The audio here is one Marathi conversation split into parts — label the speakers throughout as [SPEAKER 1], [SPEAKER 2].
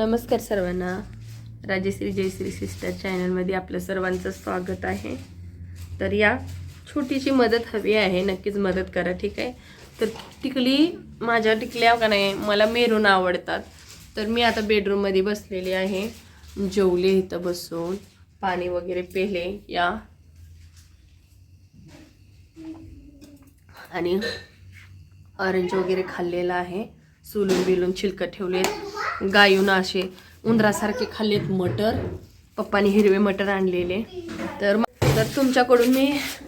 [SPEAKER 1] नमस्कार सर्वांना. राजेश्री जयश्री सिस्टर चॅनलमध्ये आपलं सर्वांचं स्वागत आहे. तर या छोटीशी मदत हवी आहे. नक्कीच मदत करा ठीक आहे? तर टिकली माझ्या टिकल्या का नाही? मला मेरून आवडतात. तर मी आता बेडरूममध्ये बसलेली आहे. जेवले इथं बसून. पाणी वगैरे पेले या. आणि ऑरेंज वगैरे खाल्लेला आहे. सुलून बिलून छिलकं ठेवलेत. गायून असे उंदरासारखे खाल्लेत मटर. पप्पाने हिरवे मटर आणलेले. तर तर तुमच्याकडून मी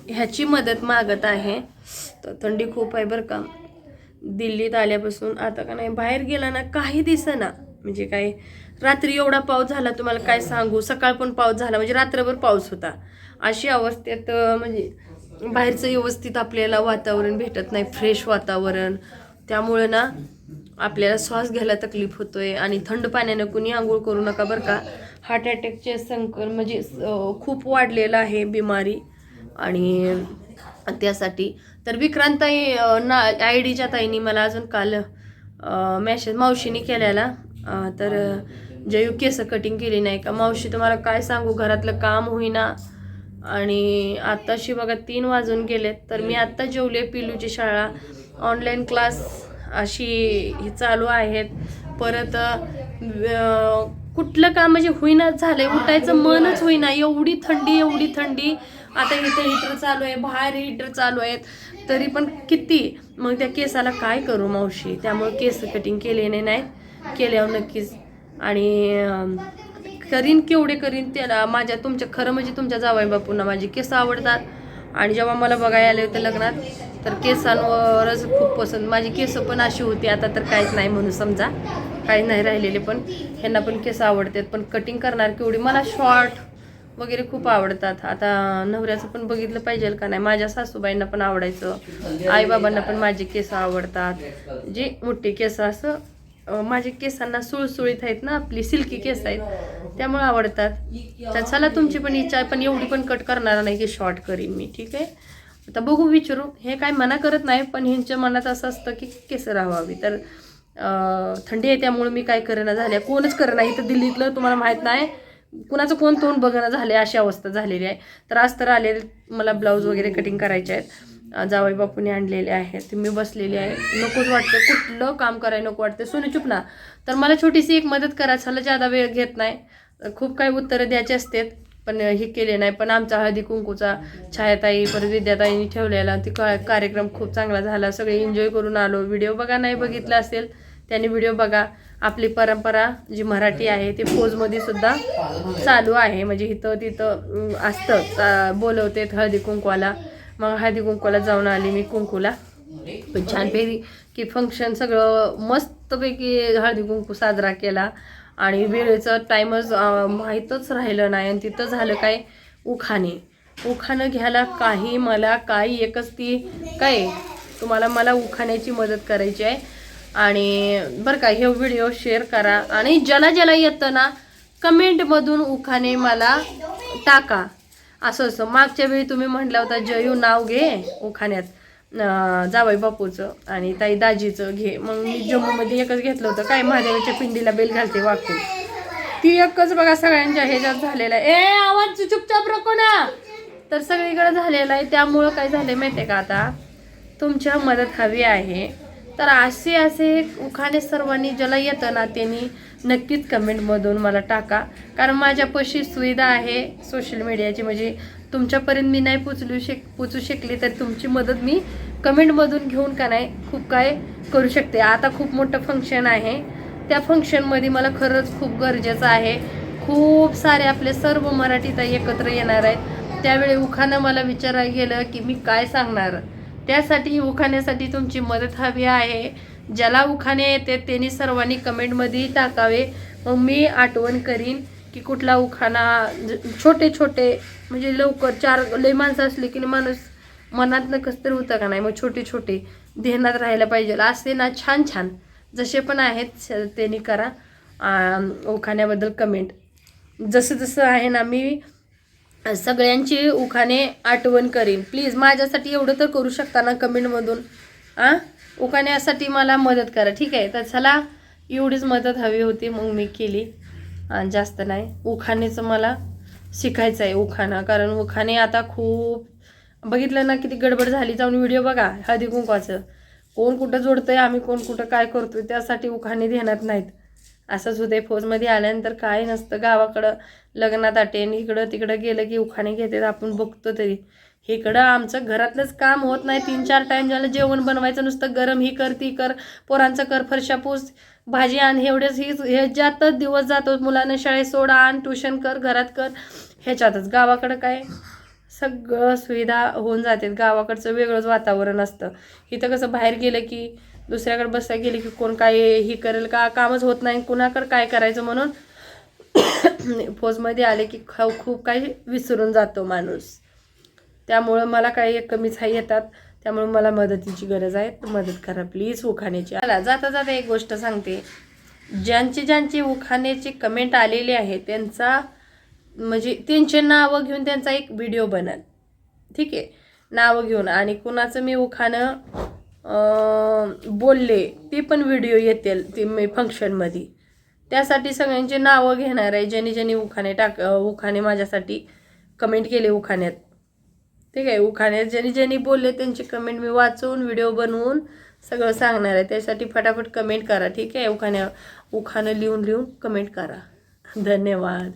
[SPEAKER 1] ह्याची मदत मागत आहे. तर थंडी खूप आहे बरं का. दिल्लीत आल्यापासून आता का नाही बाहेर गेला ना काही दिसना. म्हणजे काय रात्री एवढा पाऊस झाला तुम्हाला काय सांगू? सकाळ पण पाऊस झाला म्हणजे रात्रभर पाऊस होता. अशी अवस्थेत म्हणजे बाहेरचं व्यवस्थित आपल्याला वातावरण भेटत नाही फ्रेश वातावरण. त्यामुळं ना आपल्याला श्वास घ्यायला तकलीफ होतोय आणि थंड पाण्यानं कुणी आंघोळ करू नका बरं का. हार्ट अटॅकचे संकर म्हणजे खूप वाढलेलं आहे बिमारी. आणि त्यासाठी तर विक्रांताई ना आय डीच्या ताईनी मला अजून काल मॅसेज मावशीने केलेला. तर जयू केस कटिंग केली नाही का? मावशी तुम्हाला काय सांगू? घरातलं काम होईना. आणि आत्ताशी बघा तीन वाजून गेलेत. तर मी आत्ता जेवले पिलूची शाळा. ऑनलाईन क्लास अशी ही चालू आहेत. परत कुठलं काम म्हणजे होईनाच झालंय उठायचं मनच होईना. एवढी थंडी एवढी थंडी. आता इथे हिटर चालू आहे बाहेर हिटर चालू आहेत. तरी पण किती? मग त्या केसाला काय करू मावशी? त्यामुळे केस कटिंग केलेले नाहीत. केल्यावर नक्कीच. आणि करीन केवढे करीन त्याला माझ्या तुमच्या खरं म्हणजे तुमच्या जावाई बापूंना माझे केस आवडतात. आणि जेव्हा मला बघायला आले होते लग्नात तर केसांवरच खूप पसंत. माझी केस पण अशी होती आता तर काहीच नाही म्हणून समजा. काही नाही राहिलेले पण. ह्यांना पण केस आवडतात पण कटिंग करणार केवढी? मला शॉर्ट वगैरे खूप आवडतात. आता नवऱ्याचं पण बघितलं पाहिजे का नाही? माझ्या सासूबाईंना पण आवडायचं. आईबाबांना पण माझे केस आवडतात. जे मोठे केस असं माझे केसांना सुळसुळीत आहेत ना आपली सिल्की केस आहेत त्यामुळे आवडतात. तर चला तुमची पण इच्छा आहे पण एवढी पण कट करणार नाही की शॉर्ट करीन मी ठीक आहे? आता बघू विचारू. हे काय मना करत नाही पण ह्यांच्या मनात असं असतं की केसर हवावी तर थंडी आहे त्यामुळे मी काय करेना झाल्या. कोणच करेना. इथं दिल्लीतलं तुम्हाला माहीत नाही. कुणाचं कोण तोंड बघणं झाले अशी अवस्था झालेली आहे. तर आज तर आलेले मला ब्लाऊज वगैरे कटिंग करायचे आहेत. जावई बापूने आणलेले आहेत. मी बसलेली आहे. नकोच वाटतं कुठलं काम करायला नको वाटतं सोनं चुप ना. तर मला छोटीशी एक मदत करा. चला ज्यादा वेळ घेत नाही. खूप काही उत्तरं द्यायचे असतात. पण हे केले नाही. पण आमचा हळदी कुंकूचा छायाताई परत विद्याताईंनी ठेवलेला. ती का कार्यक्रम खूप चांगला झाला. सगळे एन्जॉय करून आलो. व्हिडिओ बघा नाही बघितला असेल त्याने व्हिडिओ बघा. आपली परंपरा जी मराठी आहे ती फौजमध्ये सुद्धा चालू आहे. म्हणजे इथं तिथं असतं. बोलवतेत बोलवते हळदी कुंकवाला. मग हळदी कुंकवाला जाऊन आली मी कुंकूला. पण छानपैकी की फंक्शन सगळं मस्तपैकी हळदी कुंकू साजरा केला. आणि वेळेचं टाईमच माहीतच राहिलं नाही आणि तिथं झालं काय? उखाणे. उखाणं घ्यायला काही मला काही एकच ती काय? तुम्हाला मला उखाण्याची मदत करायची आहे. आणि बरं का हे व्हिडिओ शेअर करा. आणि ज्याला ज्याला येतं ना कमेंटमधून उखाणे मला टाका. असं असं. मागच्या वेळी तुम्ही म्हटलं होता जयू नाव घे उखाण्यात. जावई बापूचं आणि ताई दाजीचं घे. मग मी जम्मूमध्ये एकच घेतलं होतं. काय महादेवाच्या पिंडीला बेल घालते वाकून. ती एकच बघा सगळ्यांच्या ह्याच्यात झालेला आहे. ए आवाज चुपचाप रको ना. तर सगळीकडे झालेला आहे. त्यामुळं काय झालंय आहे का आता? तुमच्या मदत हवी आहे. तर असे असे उखाणे सर्वांनी ज्याला येतं ना त्यांनी नक्कीच कमेंटमधून मला टाका. कारण माझ्यापाशी सुविधा आहे सोशल मीडियाची म्हणजे तुमच्यापर्यंत मी नाही पोचलू शक पोचू शकली तर तुमची मदत मी कमेंटमधून घेऊन का नाही खूप काय करू शकते. आता खूप मोठं फंक्शन आहे. त्या फंक्शनमध्ये मला खरंच खूप गरजेचं आहे. खूप सारे आपले सर्व मराठी ताई एकत्र येणार आहेत. त्यावेळी उखाणं मला विचारायला गेलं की मी काय सांगणार? त्यासाठी उखाण्यासाठी तुमची मदत हवी आहे. ज्याला उखाणे येते त्यांनी सर्वांनी कमेंटमध्ये टाकावे. मग मी आठवण करीन. की कुठला उखाणा छोटे छोटे म्हणजे लवकर चार लय माणसं असली की माणूस मनातनं कसं तरी होतं का नाही? मग छोटे छोटे ध्यानात राहायला पाहिजे. असे ना छान छान. जसे पण आहेत स- त्यांनी करा. उखाण्याबद्दल कमेंट जसं जसं आहे ना मी सगळ्यांची उखाणे आठवण करीन. प्लीज माझ्यासाठी एवढं तर करू शकता ना कमेंटमधून? आ उखाण्यासाठी मला मदत करा. ठीक आहे? तर चला एवढीच मदत हवी होती मग मी केली. जास्त नाही. उखाणेचं मला शिकायचं आहे उखाणा. कारण उखाणे आता खूप बघितलं ना किती गडबड झाली. जाऊन व्हिडिओ बघा हळदी कुंकवाचं. कोण कुठं जोडतंय आम्ही कोण कुठं काय करतोय त्यासाठी उखाणे ध्यानात नाहीत. असंच होते फौजमध्ये आल्यानंतर काय नसतं. गावाकडं लग्नात अटेन इकडं तिकडं गेलं की उखाणे घेतात. आपण बघतो तरी. इकडं आमचं घरातलंच काम होत नाही. तीन चार टाईम झालं जेवण बनवायचं नुसतं गरम ही कर ती कर. पोरांचं कर फरशा पोस. भाजी आण एवढेच ही ह्याच्यातच दिवस जातो मुलांना शाळेत सोडा आण ट्युशन कर घरात कर ह्याच्यातच. गावाकडं काय? सगळं सुविधा होऊन जातात. गावाकडचं वेगळंच वातावरण असतं. इथं कसं बाहेर गेलं की दुसऱ्याकडे बसायला गेले की कोण काय ही करेल का? कामच होत नाही. कुणाकडं काय करायचं म्हणून फौजमध्ये आले की खाऊ खूप काही विसरून जातो माणूस. त्यामुळं मला काही कमीच येतात. त्यामुळे मला मदतीची गरज आहे. तर मदत करा प्लीज उखाण्याची. मला जाता जाता एक गोष्ट सांगते. ज्यांचे ज्यांचे उखाण्याचे कमेंट आलेले आहे त्यांचा म्हणजे त्यांचे नावं घेऊन त्यांचा एक व्हिडिओ बनल. ठीक आहे? नावं घेऊन. आणि कुणाचं मी उखाणं बोलले ते पण व्हिडिओ येतील ते मी फंक्शनमध्ये त्यासाठी सगळ्यांचे नावं घेणार आहे. ज्यांनी ज्यांनी उखाणे टाक उखाणे माझ्यासाठी कमेंट केले उखाण्यात. ठीक आहे उखाण्यात ज्यांनी ज्यांनी बोलले त्यांची कमेंट मी वाचून व्हिडिओ बनवून सगळं सांगणार आहे. त्यासाठी फटाफट कमेंट करा ठीक आहे? उखाण्या उखाणं लिहून लिहून कमेंट करा. धन्यवाद.